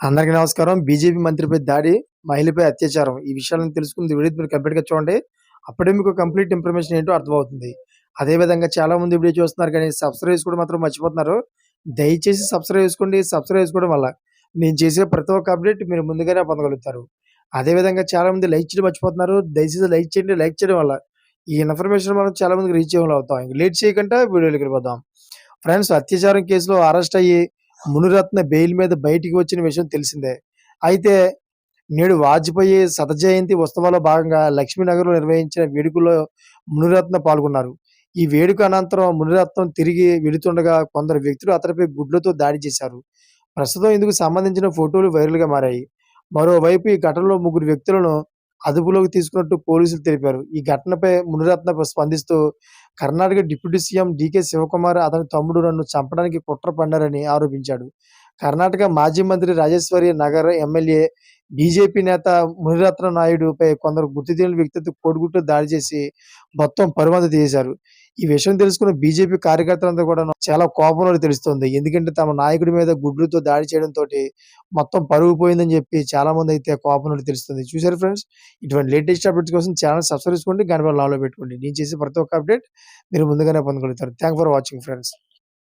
అందరికీ నమస్కారం. బీజేపీ మంత్రిపై దాడి, మహిళపై అత్యాచారం. ఈ విషయాలను తెలుసుకుంది వీడియో మీరు కంప్లీట్‌గా చూడండి. అప్పుడే మీకు కంప్లీట్ ఇన్ఫర్మేషన్ ఏంటో అర్థమవుతుంది. అదే విధంగా చాలా మంది వీడియో చూస్తున్నారు కానీ సబ్స్క్రైబ్ చేసుకోవడం మాత్రం మర్చిపోతున్నారు. దయచేసి సబ్స్క్రైబ్ చేసుకోండి. సబ్స్క్రైబ్ చేసుకోవడం వల్ల నేను చేసే ప్రతి ఒక్క అప్డేట్ మీరు ముందుగానే పొందగలుగుతారు. అదే విధంగా చాలా మంది లైక్ చేయడం మర్చిపోతున్నారు. దయచేసి లైక్ చేయండి. లైక్ చేయడం వల్ల ఈ ఇన్ఫర్మేషన్ మనం చాలా మందికి రీచ్ చేయడం అవుతాం. లేట్ చేయకుండా వీడియోలోకి పోతాం ఫ్రెండ్స్ అత్యాచారం కేసులో అరెస్ట్ అయ్యి మునిరత్న బెయిల్ మీద బయటికి వచ్చిన విషయం తెలిసిందే. అయితే నేడు వాజ్పేయి శత జయంతి ఉత్సవాల్లో భాగంగా లక్ష్మీనగర్‌లో నిర్వహించిన వేడుకల్లో మునిరత్న పాల్గొన్నారు. ఈ వేడుక అనంతరం మునిరత్నం తిరిగి వెళుతుండగా కొందరు వ్యక్తులు అతడిపై గుడ్లతో దాడి చేశారు. ప్రస్తుతం ఇందుకు సంబంధించిన ఫోటోలు వైరల్‌గా మారాయి. మరోవైపు ఈ ఘటనలో ముగ్గురు వ్యక్తులను అదుపులోకి తీసుకున్నట్టు పోలీసులు తెలిపారు. ఈ ఘటనపై మునిరత్న స్పందిస్తూ Karnataka deputy CM DK Shivakumar అతని తమ్ముడు నన్ను చంపడానికి కుట్ర పన్నారని ఆరోపించాడు. కర్ణాటక మాజీ మంత్రి రాజేశ్వరి నగర్ ఎమ్మెల్యే, బీజేపీ నేత మునిరత్న నాయుడుపై కొందరు గుర్తు తెలియని వ్యక్తులతో కోడిగుట్టు దాడి చేసి మొత్తం పరువంతా తీశారు ఈ విషయం తెలుసుకున్న బీజేపీ కార్యకర్తలంతా కూడా చాలా కోపంలో తెలుస్తుంది ఎందుకంటే తమ నాయకుడి మీద గుడ్లతో దాడి చేయడంతో మొత్తం పరుగు పోయిందని చెప్పి చాలా మంది అయితే కోపంలో తెలుస్తుంది. చూసారు ఫ్రెండ్స్ ఇటువంటి లేటెస్ట్ అప్డేట్స్ కోసం ఛానల్ సబ్స్క్రైబ్ చేసుకోండి. గణపతి లాలో పెట్టుకోండి. నేను చేసే ప్రతి ఒక్క అప్డేట్ మీరు ముందుగానే పొందగలుగుతారు. Thank for watching friends.